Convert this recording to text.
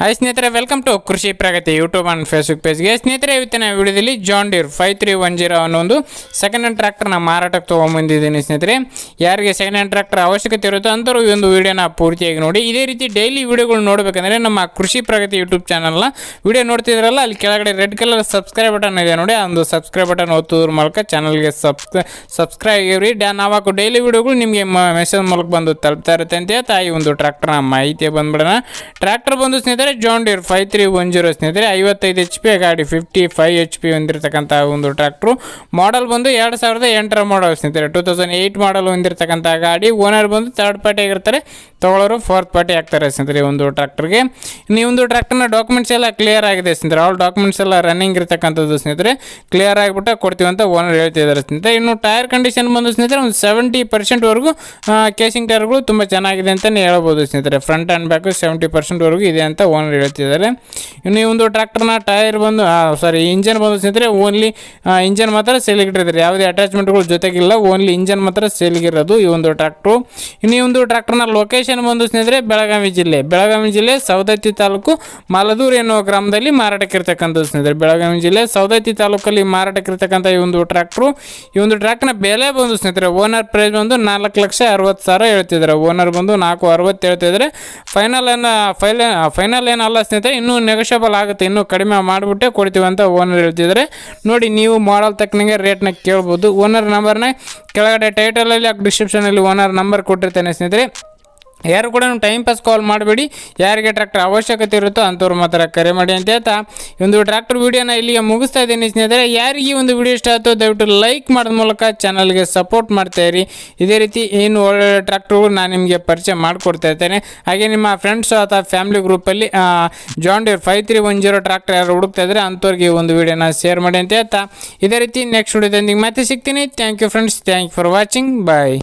Hi ಸ್ನೇಹಿತರೆ welcome to Krishi Pragati YouTube and Facebook ಪೇಜ್ಗೆ ಸ್ನೇಹಿತರೆ, ಇವತ್ತಿನ ವಿಡಿಯೋದಲ್ಲಿ John Deere five three one zero ಅನ್ನೋ ಒಂದು ಸೆಕೆಂಡ್ ಹ್ಯಾಂಡ್ ಟ್ರ್ಯಾಕ್ಟರ್ನ ಮಾರಾಟಕ್ಕೆ ತೊಗೊಂಬಂದಿದ್ದೀನಿ ಸ್ನೇಹಿತರೆ. ಯಾರಿಗೆ ಸೆಕೆಂಡ್ ಹ್ಯಾಂಡ್ ಟ್ರ್ಯಾಕ್ಟರ್ ಅವಶ್ಯಕತೆ ಇರುತ್ತೋ ಅಂಥವ್ರು ಈ ಒಂದು ವಿಡಿಯೋನ ಪೂರ್ತಿಯಾಗಿ ನೋಡಿ. ಇದೇ ರೀತಿ ಡೈಲಿ ವಿಡಿಯೋಗಳು ನೋಡಬೇಕಂದ್ರೆ ನಮ್ಮ ಕೃಷಿ ಪ್ರಗತಿ ಯೂಟ್ಯೂಬ್ ಚಾನಲ್ನ ವಿಡಿಯೋ ನೋಡ್ತಿದ್ರಲ್ಲ, ಅಲ್ಲಿ ಕೆಳಗಡೆ ರೆಡ್ ಕಲರ್ ಸಬ್ಸ್ಕ್ರೈಬ್ ಬಟನ್ ಇದೆ ನೋಡಿ. ಆ ಒಂದು ಸಬ್ಸ್ಕ್ರೈಬ್ ಬಟನ್ ಒತ್ತೋದ್ರ ಮೂಲಕ ಚಾನಲ್ಗೆ ಸಬ್ಸ್ಕ್ರೈ ಸಬ್ಸ್ಕ್ರೈಬ್ ಆಗಿರಿ. ಡ್ಯಾ ನಾವು ಡೈಲಿ ವಿಡಿಯೋಗಳು ನಿಮಗೆ ಮೆಸೇಜ್ ಮೂಲಕ ಬಂದು ತಲುಪ್ತಾ ಇರುತ್ತೆ ಅಂತ ಹೇಳ್ತಾ ಈ ಒಂದು ಟ್ರ್ಯಾಕ್ಟರ್ನ ಮಾಹಿತಿ ಬಂದ್ಬಿಡೋಣ. ಟ್ರ್ಯಾಕ್ಟರ್ ಬಂದು ಸ್ನೇಹಿತರೆ John Deere five three one zero ಸ್ನೇಹಿತರೆ, ಐವತ್ತೈದು ಎಚ್ ಪಿ ಗಾಡಿ ಫಿಫ್ಟಿ ಫೈವ್ ಎಚ್ ಪಿ ಹೊಂದಿರತಕ್ಕಂಥ ಒಂದು ಟ್ರ್ಯಾಕ್ಟ್ರು. ಮಾಡಲ್ ಬಂದು ಎರಡು ಸಾವಿರದ ಎಂಟರ ಮಾಡಲ್ ಸ್ನೇಹಿತರೆ. ಟೂ ತೌಸಂಡ್ ಏಯ್ಟ್ ಮಾಡಲ್ ಹೊಂದಿರತಕ್ಕಂಥ ಗಾಡಿ. ಓನರ್ ಬಂದು ತರ್ಡ್ ಪಾರ್ಟಿ ಆಗಿರ್ತಾರೆ. ತೊಗೊಳೋರು ಫೋರ್ತ್ ಪಾರ್ಟಿ ಆಗ್ತಾರೆ ಸ್ನೇಹಿತರೆ ಒಂದು ಟ್ರ್ಯಾಕ್ಟರ್ಗೆ. ಒಂದು ಟ್ರ್ಯಾಕ್ಟರ್ನ ಡಾಕ್ಯುಮೆಂಟ್ಸ್ ಎಲ್ಲ ಕ್ಲಿಯರ್ ಆಗಿದೆ ಸ್ನೇಹಿತರೆ. ಆಲ್ ಡಾಕ್ಯುಮೆಂಟ್ಸ್ ಎಲ್ಲ ರನ್ನಿಂಗ್ ಇರತಕ್ಕಂಥದ್ದು ಸ್ನೇಹಿತರೆ. ಕ್ಲಿಯರ್ ಆಗಿಬಿಟ್ಟು ಕೊಡ್ತೀವಿ ಅಂತ ಓನರ್ ಹೇಳ್ತಿದ್ದಾರೆ ಸ್ನೇಹಿತರೆ. ಇನ್ನು ಟೈರ್ ಕಂಡೀಷನ್ ಬಂದು ಸ್ನೇಹಿತರೆ, ಒಂದು ಸೆವೆಂಟಿ ಪರ್ಸೆಂಟ್ವರೆಗೂ ಕೇಸಿಂಗ್ ಟೈರ್ಗಳು ತುಂಬ ಚೆನ್ನಾಗಿದೆ ಅಂತಲೇ ಹೇಳ್ಬೋದು ಸ್ನೇಹಿತರೆ. ಫ್ರಂಟ್ ಆ್ಯಂಡ್ ಬ್ಯಾಕು ಸೆವೆಂಟಿ ಪರ್ಸೆಂಟ್ವರೆಗೂ ಇದೆ ಅಂತ ಹೇಳ್ತಿದ್ದಾರೆ. ಇನ್ನು ಈ ಒಂದು ಟ್ರ್ಯಾಕ್ಟರ್ನ ಟೈರ್ ಬಂದು ಸಾರಿ ಇಂಜನ್ ಬಂದು ಸ್ನೇಹಿತರೆ ಓನ್ಲಿ ಇಂಜನ್ ಮಾತ್ರ ಸೇಲಿಗಿಟ್ಟಿರ್ತಾರೆ ಯಾವುದೇ ಅಟ್ಯಾಚ್ಮೆಂಟ್ಗಳು ಜೊತೆಗಿಲ್ಲ, ಓನ್ಲಿ ಇಂಜನ್ ಮಾತ್ರ ಸೇಲಿಗಿರೋದು ಈ ಒಂದು ಟ್ರ್ಯಾಕ್ಟ್ರು. ಇನ್ನು ಈ ಒಂದು ಟ್ರ್ಯಾಕ್ಟರ್ನ ಲೊಕೇಶನ್ ಬಂದು ಸ್ನೇಹಿತರೆ ಬೆಳಗಾವಿ ಜಿಲ್ಲೆ. ಬೆಳಗಾವಿ ಜಿಲ್ಲೆ ಸೌದತ್ತಿ ತಾಲೂಕು ಮಾಲದೂರು ಎನ್ನುವ ಗ್ರಾಮದಲ್ಲಿ ಮಾರಾಟಕ್ಕಿರ್ತಕ್ಕಂಥದ್ದು ಸ್ನೇಹಿತರೆ ಬೆಳಗಾವಿ ಜಿಲ್ಲೆ ಸೌದತ್ತಿ ತಾಲೂಕಲ್ಲಿ ಮಾರಾಟಕ್ಕಿರ್ತಕ್ಕಂಥ ಈ ಒಂದು ಟ್ರ್ಯಾಕ್ಟ್ರು. ಈ ಒಂದು ಟ್ರ್ಯಾಕ್ನ ಬೆಲೆ ಬಂದು ಸ್ನೇಹಿತರೆ ಓನರ್ ಪ್ರೈಸ್ ಬಂದು ನಾಲ್ಕು ಲಕ್ಷ ಅರವತ್ತು ಸಾವಿರ ಹೇಳ್ತಿದ್ದಾರೆ. ಓನರ್ ಬಂದು ನಾಲ್ಕು ಅರವತ್ತು ಹೇಳ್ತಿದ್ದಾರೆ. ಫೈನಲ್ ಏನು ಫೈಲ್ ಫೈನಲ್ ಏನಲ್ಲ ಸ್ನೇಹಿತರೆ ಇನ್ನೂ ನೆಗೋಷಿಯಬಲ್ ಆಗುತ್ತೆ. ಇನ್ನೂ ಕಡಿಮೆ ಮಾಡಿಬಿಟ್ಟೆ ಕೊಡ್ತೀವಿ ಅಂತ ಓನರ್ ಹೇಳ್ತಿದ್ದಾರೆ ನೋಡಿ, ನೀವು ಮಾಡಲ್ ತಕ್ಕನಿಗೆ ರೇಟ್ನ ಕೇಳ್ಬೋದು. ಓನರ್ ನಂಬರ್ನ ಕೆಳಗಡೆ ಟೈಟಲಲ್ಲಿ ಡಿಸ್ಕ್ರಿಪ್ಷನಲ್ಲಿ ಓನರ್ ನಂಬರ್ ಕೊಟ್ಟಿರ್ತೇನೆ ಸ್ನೇಹಿತರೆ. ಯಾರು ಕೂಡ ಟೈಮ್ ಪಾಸ್ ಕಾಲ್ ಮಾಡಬೇಡಿ. ಯಾರಿಗೆ ಟ್ರ್ಯಾಕ್ಟರ್ ಅವಶ್ಯಕತೆ ಇರುತ್ತೋ ಅಂಥವ್ರು ಮಾತ್ರ ಕರೆ ಮಾಡಿ ಅಂತ ಹೇಳ್ತಾ. ಒಂದು ಟ್ರ್ಯಾಕ್ಟರ್ ವೀಡಿಯೋನ ಇಲ್ಲಿಗೆ ಮುಗಿಸ್ತಾ ಇದ್ದೀನಿ ಸ್ನೇಹಿತರೆ. ಯಾರಿಗೆ ಒಂದು ವಿಡಿಯೋ ಇಷ್ಟ ಆಯಿತು ದಯವಿಟ್ಟು ಲೈಕ್ ಮಾಡೋದ ಮೂಲಕ ಚಾನಲ್ಗೆ ಸಪೋರ್ಟ್ ಮಾಡ್ತಾ ಇರಿ. ಇದೇ ರೀತಿ ಏನು ಒಳ್ಳೊಳ್ಳೆ ಟ್ರ್ಯಾಕ್ಟರ್ಗಳು ನಾನು ನಿಮಗೆ ಪರಿಚಯ ಮಾಡಿಕೊಡ್ತಾ ಇರ್ತೇನೆ. ಹಾಗೆ ನಿಮ್ಮ ಫ್ರೆಂಡ್ಸು ಅಥವಾ ಫ್ಯಾಮಿಲಿ ಗ್ರೂಪಲ್ಲಿ John Deere five three one zero tractor ಯಾರು ಹುಡುಕ್ತಾ ಇದ್ರೆ ಅಂಥವ್ರಿಗೆ ಒಂದು ವಿಡಿಯೋನ ಶೇರ್ ಮಾಡಿ ಅಂತ ಹೇಳ್ತಾ. ಇದೇ ರೀತಿ ನೆಕ್ಸ್ಟ್ ವಿಡಿಯೋದೊಂದಿಗೆ ಮತ್ತೆ ಸಿಗ್ತೀನಿ. Thank you friends thank you for watching bye